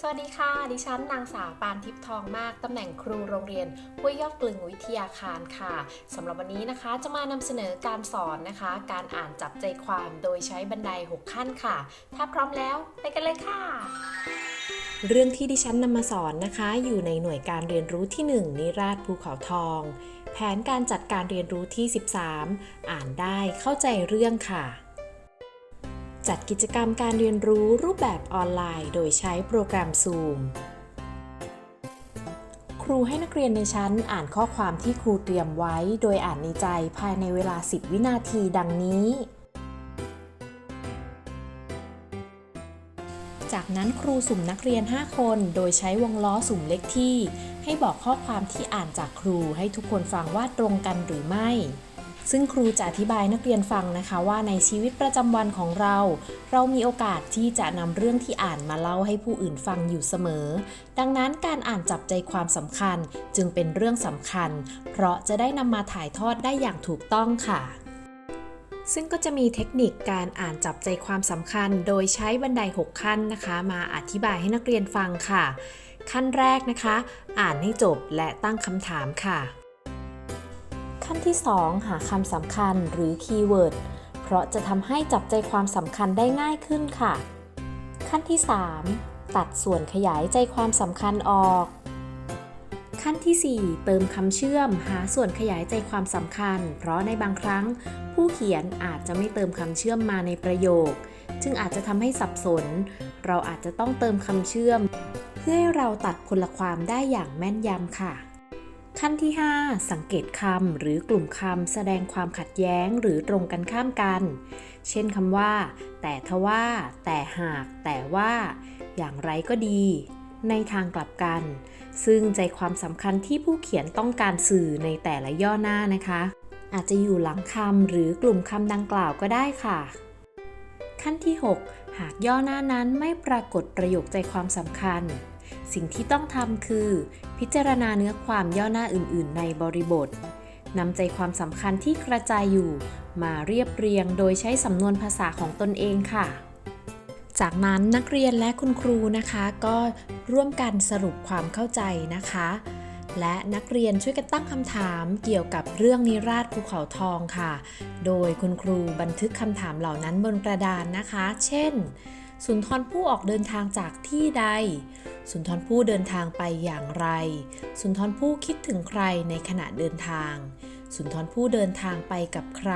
สวัสดีค่ะ ดิฉันนางสาวปานทิพย์ทองมาก ตำแหน่งครูโรงเรียนห้วยยอดกลึงวิทยาคารค่ะสำหรับวันนี้นะคะ จะมานำเสนอการสอนนะคะ การอ่านจับใจความโดยใช้บันได 6 ขั้นค่ะ ถ้าพร้อมแล้วไปกันเลยค่ะ เรื่องที่ดิฉันนำมาสอนนะคะ อยู่ในหน่วยการเรียนรู้ที่ 1 นิราชภูเขาทอง แผนการจัดการเรียนรู้ที่ 13 อ่านได้เข้าใจเรื่องค่ะ จัดกิจกรรมการเรียนรู้รูปแบบออนไลน์ โดยใช้โปรแกรม Zoom ครูให้นักเรียนในชั้นอ่านข้อความที่ครูเตรียมไว้ โดยอ่านในใจภายในเวลา 10 วินาทีดังนี้ จากนั้นครูสุ่มนักเรียน 5 คน โดยใช้วงล้อสุ่มเลขที่ ให้บอกข้อความที่อ่านจากครูให้ทุกคนฟังว่าตรงกันหรือไม่ ซึ่งครูจะอธิบายนักเรียนฟังนะคะว่าในชีวิตประจำวันของเรา เรามีโอกาสที่จะนำเรื่องที่อ่านมาเล่าให้ผู้อื่นฟังอยู่เสมอ ดังนั้นการอ่านจับใจความสำคัญจึงเป็นเรื่องสำคัญ เพราะจะได้นำมาถ่ายทอดได้อย่างถูกต้องค่ะ ซึ่งก็จะมีเทคนิคการอ่านจับใจความสำคัญ โดยใช้บันได 6 ขั้นนะคะ มาอธิบายให้นักเรียนฟังค่ะ ขั้นแรกนะคะ อ่านให้จบและตั้งคำถามค่ะ ขั้นที่ 2 หาคำสำคัญหรือคีย์เวิร์ด เพราะจะทำให้จับใจความสำคัญได้ง่ายขึ้นค่ะ ขั้นที่ 3 ตัดส่วนขยายใจความสำคัญออก ขั้นที่ 4 เติมคำเชื่อม หาส่วนขยายใจความสำคัญ เพราะในบางครั้ง ผู้เขียนอาจจะไม่เติมคำเชื่อมมาในประโยค จึงอาจจะทำให้สับสน เราอาจจะต้องเติมคำเชื่อม เพื่อให้เราตัดพลความได้อย่างแม่นยำค่ะ ขั้นที่ 5 สังเกตคำหรือกลุ่มคำแสดงความขัดแย้งหรือตรงกันข้ามกัน เช่นคำว่า แต่ทว่า แต่หาก แต่ว่า อย่างไรก็ดี ในทางกลับกัน ซึ่งใจความสำคัญที่ผู้เขียนต้องการสื่อในแต่ละย่อหน้านะคะ อาจจะอยู่หลังคำหรือกลุ่มคำดังกล่าวก็ได้ค่ะ ขั้นที่ 6 หากย่อหน้านั้นไม่ปรากฏประโยคใจความสำคัญ สิ่งที่ต้องทำคือ พิจารณาเนื้อความย่อหน้าอื่น ๆ ในบริบทนำใจความสำคัญที่กระจายอยู่ มาเรียบเรียงโดยใช้สำนวนภาษาของตนเองค่ะ จากนั้นนักเรียนและคุณครูนะคะ ก็ร่วมกันสรุปความเข้าใจนะคะ และนักเรียนช่วยกันตั้งคำถามเกี่ยวกับเรื่องนิราชภูเขาทองค่ะ โดยคุณครูบันทึกคำถามเหล่านั้นบนกระดานนะคะ เช่น สุนทรผู้ออกเดินทางจากที่ใด สุนทรผู้เดินทางไปอย่างไร สุนทรผู้คิดถึงใครในขณะเดินทาง สุนทรผู้เดินทางไปกับใคร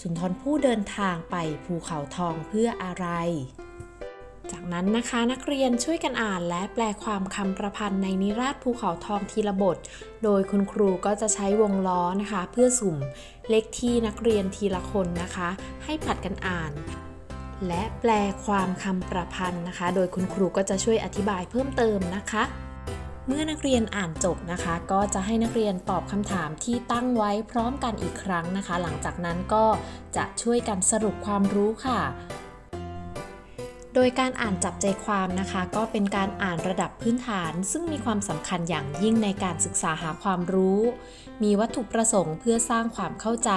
สุนทรผู้เดินทางไปภูเขาทองเพื่ออะไร จากนั้นนะคะนักเรียนช่วยกันอ่านและแปลความคำประพันธ์ในนิราชภูเขาทองทีละบท โดยคุณครูก็จะใช้วงล้อนะคะ เพื่อสุ่มเลขที่นักเรียนทีละคนนะคะ ให้ผัดกันอ่าน และแปลความคำประพันธ์นะคะ โดยคุณครูก็จะช่วยอธิบายเพิ่มเติมนะคะ เมื่อนักเรียนอ่านจบนะคะ ก็จะให้นักเรียนตอบคำถามที่ตั้งไว้พร้อมกันอีกครั้งนะคะ หลังจากนั้นก็จะช่วยกันสรุปความรู้ค่ะ โดยการอ่านจับใจความนะคะ ก็เป็นการอ่านระดับพื้นฐาน ซึ่งมีความสำคัญอย่างยิ่งในการศึกษาหาความรู้ มีวัตถุประสงค์เพื่อสร้างความเข้าใจ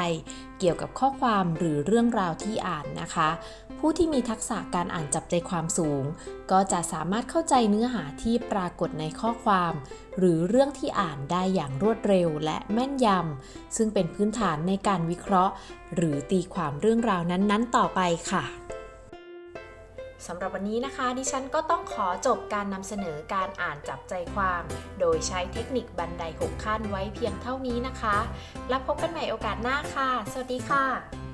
เกี่ยวกับข้อความหรือเรื่องราวที่อ่านนะคะ ผู้ที่มีทักษะการอ่านจับใจความสูง ก็จะสามารถเข้าใจเนื้อหาที่ปรากฏในข้อความ หรือเรื่องที่อ่านได้อย่างรวดเร็วและแม่นยำซึ่งเป็นพื้นฐานในการวิเคราะห์ หรือตีความเรื่องราวนั้นๆ ต่อไปค่ะ สำหรับวันนี้นะคะ ดิฉันก็ต้องขอจบการนำเสนอการอ่านจับใจความ โดยใช้เทคนิคบันได 6 ขั้นไว้เพียงเท่านี้นะคะ แล้วพบกันใหม่โอกาสหน้าค่ะ สวัสดีค่ะ